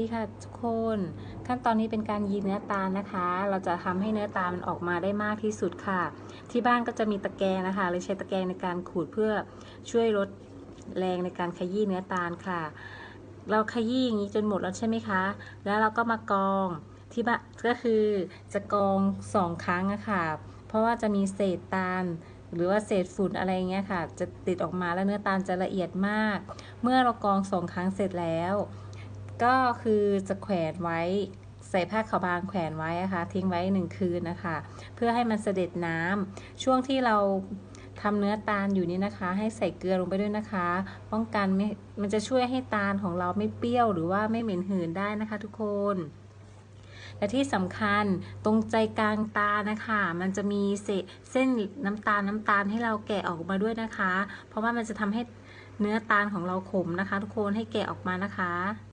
ดีค่ะทุกคนขั้นตอนนี้เป็นการยีเนื้อตาลนะคะ เราจะทำให้เนื้อตาลมันออกมาได้มากที่สุดค่ะ ที่บ้านก็จะมีตะแกรงนะคะเลยใช้ตะแกรงในการขูดเพื่อช่วยลดแรงในการขยี้เนื้อตาลค่ะ เราขยี้อย่างนี้จนหมดแล้วใช่ไหมคะ แล้วเราก็มากองที่บ้านก็คือจะกองสองครั้งอะค่ะ เพราะว่าจะมีเศษตาลหรือว่าเศษฝุ่นอะไรเงี้ยค่ะ จะติดออกมาแล้วเนื้อตาลจะละเอียดมาก เมื่อเรากองสองครั้งเสร็จแล้ว ก็คือจะแขวนไว้ใส่ผ้าขาวบางแขวนไว้นะคะทิ้งไว้หนึ่งคืนนะคะ เพื่อให้มันเสด็จน้ำช่วงที่เราทำเนื้อตาลอยู่นี่นะคะ ให้ใส่เกลือลงไปด้วยนะคะ ป้องกันไม่มันจะช่วยให้ตาลของเราไม่เปรี้ยวหรือว่าไม่เหม็นหืนได้นะคะ ทุกคนและที่สำคัญตรงใจกลางตานะคะ มันจะมีเศษเส้นน้ำตาลน้ำตาลให้เราแกะออกมาด้วยนะคะ เพราะว่ามันจะทำให้เนื้อตาลของเราขมนะคะ ทุกคนให้แกะออกมานะคะ